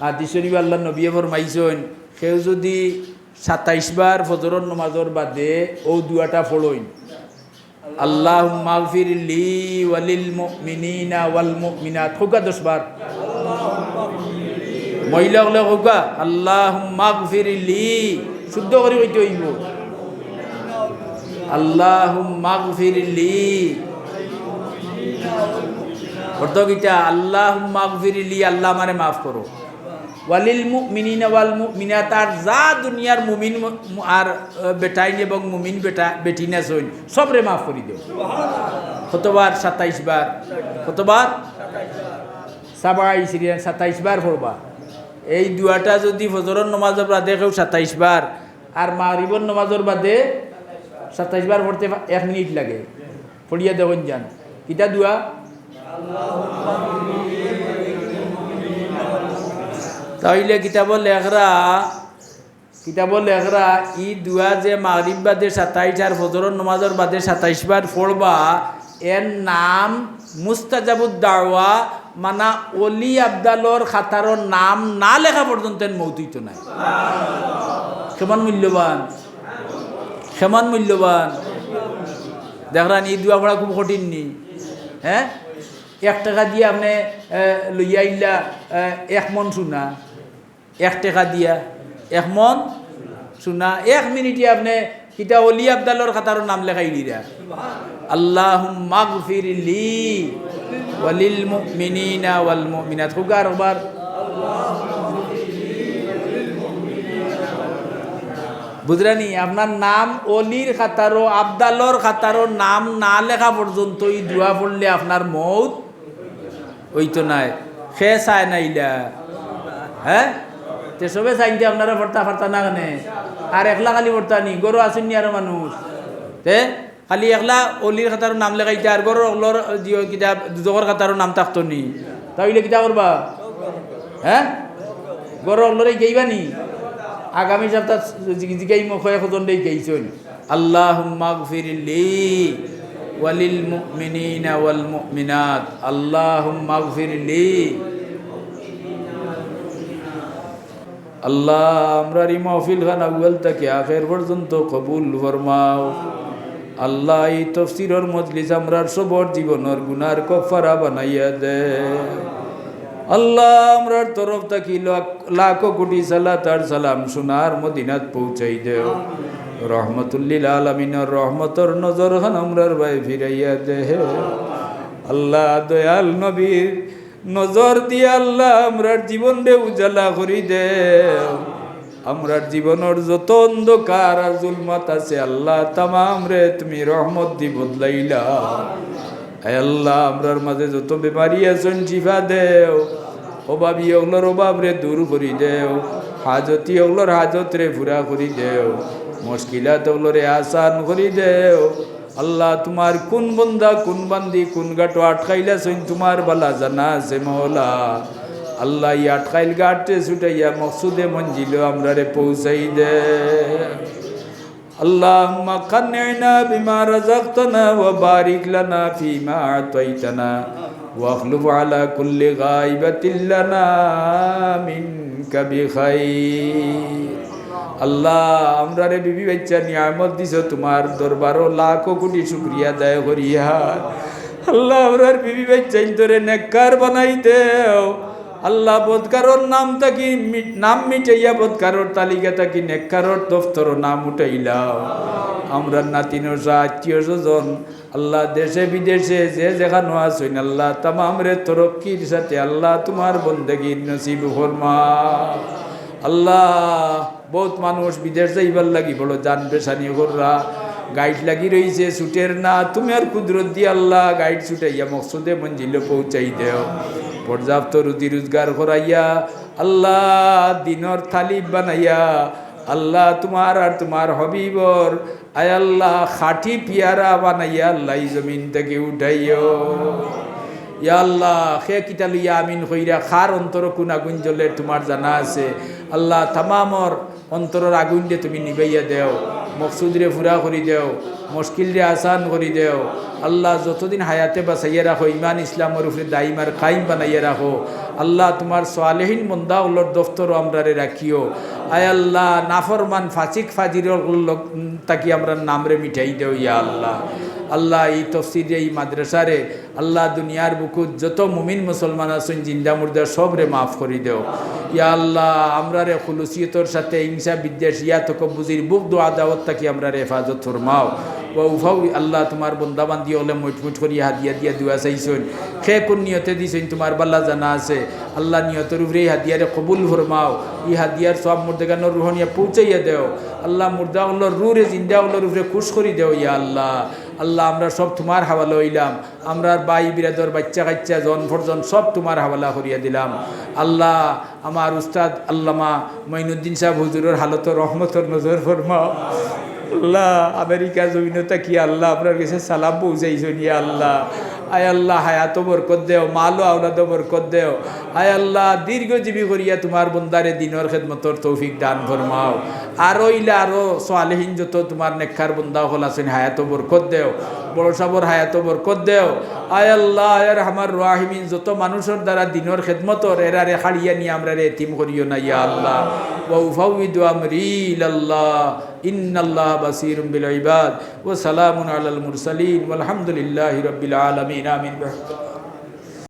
আদি শরীফ আল্লাহ নবিয়ে ফরমাইছেন সেও যদি সাতাইশ বার ফজরর নমাজর বাদে ও দুয়াটা ফলইন আল্লাহ মাগফির লি ওয়ালিল মুমিনিনা ওয়াল মুমিনাত। হোকা দশ বার। মহিলা হলে হোকা আল্লাহ মাগফির লি। শুদ্ধ করে কইতে হইব। আল্লাহ মাগফির লি। অর্থ কিটা আল্লাহ মাগফির লি, আল্লাহ মানে মাফ করো। ওয়ালিল মুমিনিন ওয়াল মুমিনাত আর যা দুনিয়ার মুমিন আর বেটাইন এবং মুমিন বেটা, বেটিনা সইন সবরে মাফ করে দিও। কতবার সাতাইশ বার? কতবার? সাবাই সিরিয়ান সাতাইশ বার পড়বা। এই দুয়াটা যদি ফজরের নমাজের বাদে কেউ সাতাইশ বার, আর মাগরিবর নমাজের বাদে সাতাইশ বার পড়তে এক মিনিট লাগে। পড়িয়া দেখুন যান। কিতা দুয়া? তাইলে কিতাব লেখরা কিতাব লেখরা ই দুয়া যে মাগরিব বাদে সাতাইশ আর ফজরের নমাজের বাদে সাতাইশ বার পড়বা এর নাম মুস্তাজাবুদ দাওয়া মানা অলি আবদালর খাতারর নাম না লেখা পর্যন্ত এর মৌতুই তো নাই। কেমন মূল্যবান। কেমন মূল্যবান। দেখরান এই দুয়া পড়া খুব কঠিন নি। হ্যাঁ এক টাকা দিয়ে আপনি লইয়া আহ, এক মন শুনা এক টাকা দিয়া, এক মন, শুনা, এক মিনিটে আপনি কিতা অলি আবদালর খাতার নাম লেখাই দিরা আল্লাহ মাগফির লি ওয়ালিল মুমিনিনা ওয়াল মুমিনাত। হুগার বার বুঝলেনি আপনার নাম অলির খাতারও আবদালর খাতারও নাম না লেখা পর্যন্ত এই দোয়া পড়লে আপনার মৌত ওই তো নাই সে চায় না ইলা। হ্যাঁ তে সবে চাইতে আপনারা ভর্তা ফার্তা না কেনে আর একলা খালি ভর্তা নি, গরু আসেননি আরও মানুষ। তে খালি একলা অলির খাতার নাম লেখাইতে আর গরু অগলর দিও কিতাব দুজকর খাতারও নাম থাকতো নি। তাইলে কিতা করবা হ্যাঁ গরু অগলরে গেইবা নি? আগামী সপ্তাহ জিগাই মুখে খোঁজন দেই গেইছন। আল্লাহ মাগফির লি ওয়ালিল মুমিনিনা ওয়াল মুমিনাত। আল্লাহ মাগফির লি আল্লাহ, আমরা এই মহফিল খান আউ্বাল থেকে আখের পর্যন্ত কবুল ফরমাও। আল্লাহ, এই তফসিরর মজলিস আমরার সবর জীবনের গুনার কফারা বানাইয়া দে। আল্লাহ আমরার তরফ থাকি লাখ- কোটি সালাত আর সালাম সোনার মদিনাত পৌঁছাই দেও। রহমতুল্লিল আলমিনের রহমতর নজর খান আমরার ভাই ফিরাইয়া দে। আল্লাহ, দয়াল নবীর নজর দিয়ে আল্লাহ আমরার জীবন দে উজালা করি দে। আমরার জীবনের যত অন্ধকার আর জুলমত আছে, আল্লাহ তামাম রে তুমি রহমত দি বদলাইলা। আল্লাহ, আমরার মাঝে যত বেমারি আছেন, জিফা দেও। অভাবী ওগুলোর অভাব রে দূর করি দেও। হাজতি ওগুলোর হাজত রে পুরা করি দেও। মুশকিলাত ওগুলোরে আসান করি দেও। আল্লাহ তোমার কোন বন্দা কোন বান্দি কোন গাটো আটকাইলা সইন তোমার বালা জানা আছে মহলা আল্লাহ ই আটকাইল গাটতে ছুটাইয়া মকসুদে মঞ্জিল আমরা রে পৌঁছাই দে اللهم قنعنا بما رزقتنا وبارك لنا فيما أعطيتنا واخلف على كل غائبة لنا منك بخير আল্লাহ আমরা রে বিবি বাচ্চা নিয়ামত দিছ, তোমার দরবারও লাখো কোটি শুক্রিয়া দায় করিয়া। আল্লাহ, আমরার বিবি বাচ্চা তোরে নেককার বানাই দেও। আল্লাহ বদকারর নাম মি- নাম মিটাইয়া বদকারর তালিকা তাকি নেককারর দফতর নাম উঠাইলাও। আমরা সা আত্মীয় স্বজন, আল্লাহ দেশে বিদেশে যে যেখানে আসইন আল্লাহ তামাম রে তরক্কির সাথে আল্লাহ তোমার বন্দেগীর নসিব ফরমা আল্লাহ, বহুত মানুষ বিদেশ যাইবার লাগি বড় জান পেশানি কররা, গাইড লাগি রইছে, ছুটের না, তুমি আর কুদরত দিয়ে আল্লাহ, গাইড ছুটাইয়া মকসুদে মঞ্জিল পৌঁছাই দেও। পর্যাপ্ত রুজি রোজগার করাইয়া, আল্লাহ দিনর থালি বানাইয়া, আল্লাহ তোমার আর তোমার হবিবর, আয় আল্লাহ, খাটি পিয়ারা বানাইয়া আল্লাহ জমিন থেকে উঠাইও। ইয়া আল্লাহ সে কিতা লইয়া আমিন কইরা খার অন্তর কোন আগুন জ্বলে তোমার জানা আছে। আল্লাহ তামামর অন্তরের আগুন দিয়ে তুমি নিবাইয়া দেও, মকসুদরে ফুরা করি দেও, মুশকিলরে আসান করি দেও। আল্লাহ যতদিন হায়াতে বাঁচাইয়া রাখো ইমান ইসলামের উপরে দাইমার কাইম বানাইয়া রাখো। আল্লাহ তোমার সোয়ালেহীন মন্দা উল্লর দফতরও আমরারে রাখিও। আয় আল্লাহ, নাফরমান ফাচিক ফাজির তাকি আমরা নামরে মিঠাই দেও ইয়া আল্লাহ। আল্লাহ এই তফসিরে, এই মাদ্রাসারে আল্লাহ দুনিয়ার বুকুত যত মুমিন মুসলমান আছেন, জিন্দা মুর্দা সবরে মাফ করে দেও। ইয়া আল্লাহ আমরা রে খুলুসিয়তর সাথে হিংসা বিদ্বেষ, ইয়া তক বুঝির বুক দোয়া দাওয়াত তাকি আমরা রে হেফাজত ফরমাও। ও উফাও আল্লাহ, তোমার বন্দাবান দিয়ে হলে মুটমুট করি হাদিয়া দিয়া দুয়া চাইছেন। খে কোন নিয়তে দিছেন, তোমার বাল্লা জানা আছে। আল্লাহ নিয়তের উপরে এই হাদিয়ারে কবুল ফরমাও। ই হাদিয়ার সব মুর্দেগানোর রুহনিয়া পৌঁছাইয়া দেও। আল্লাহ মুর্দা উল্লোর রুরে জিন্দা উল্লোর উপরে খুশ করি দেও, ইয়া আল্লাহ। আল্লাহ, আমরা সব তোমার হাওয়ালা হইলাম। আমরা বাই বিরাদর, বাচ্চা কাচ্চা, জন ফরজন, সব তোমার হাওয়ালা করিয়া দিলাম। আল্লাহ, আমার উস্তাদ আল্লামা মঈনুদ্দিন সাহেব হুজুরের হালত রহমতর নজর ফরমাও। আল্লাহ, আমেরিকা জমিনতা কি আল্লাহ? আপনার কাছে সালাম পৌঁছাইছো নিয়ে আল্লাহ? আয় আল্লাহ হায়াত বরকত দেও মালো আওলাদ বরকত দেও। আয় আল্লাহ, দীর্ঘজীবী করিয়া তোমার বন্দারে দিনর খেদমতর তৌফিক দান ফরমাও। আরও ইলা আরও সোয়ালেহীন যত তোমার নেক্ষার বন্দা হল আছেন হায়াত বরকত দেও। বড় সাবর হায়াত বরকত দেও। আয় আল্লাহ আয়ার আমার রাহিমিন, যত মানুষের দ্বারা দিনর খেদমতর এরারে হাড়িয়া নিয়ে আমরা রে এতিম করিও না, ইয়া আল্লাহ। وأفوض أمري إلى الله. إن الله بصير بالعباد. وسلام على المرسلين. والحمد لله رب العالمين. آمين.